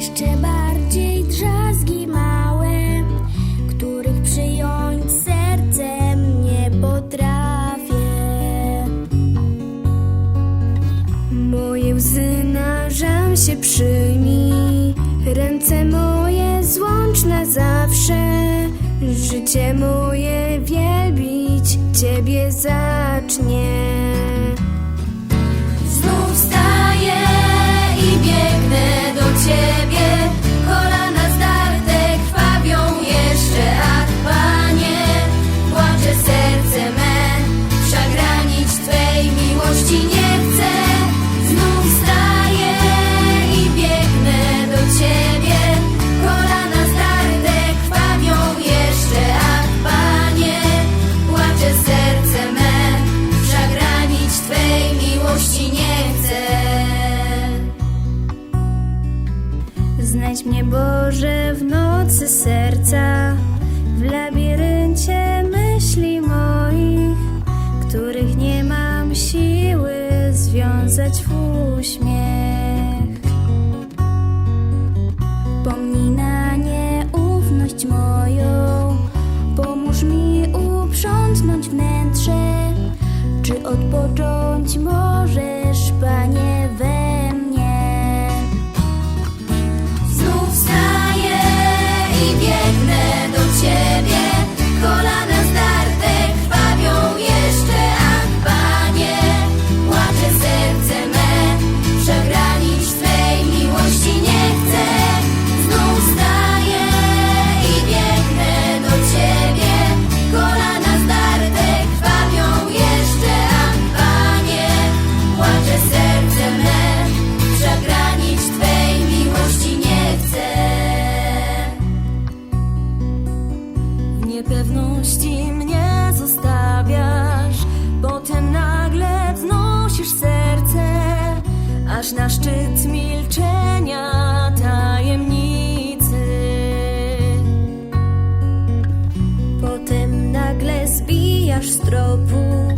jeszcze bardziej drzazgi małe, których przyjąć sercem nie potrafię. Moje łzy narzam się przyjmij, ręce moje złącz na zawsze, życie moje wielbić Ciebie zacznie. Znajdź mnie Boże w nocy serca, w labiryncie myśli moich, których nie mam siły związać w uśmiech. Pomnij na nieufność moją, pomóż mi uprzątnąć wnętrze. Czy odpocząć W niepewności mnie zostawiasz, potem nagle wznosisz serce, aż na szczyt milczenia tajemnicy. Potem nagle zbijasz z tropu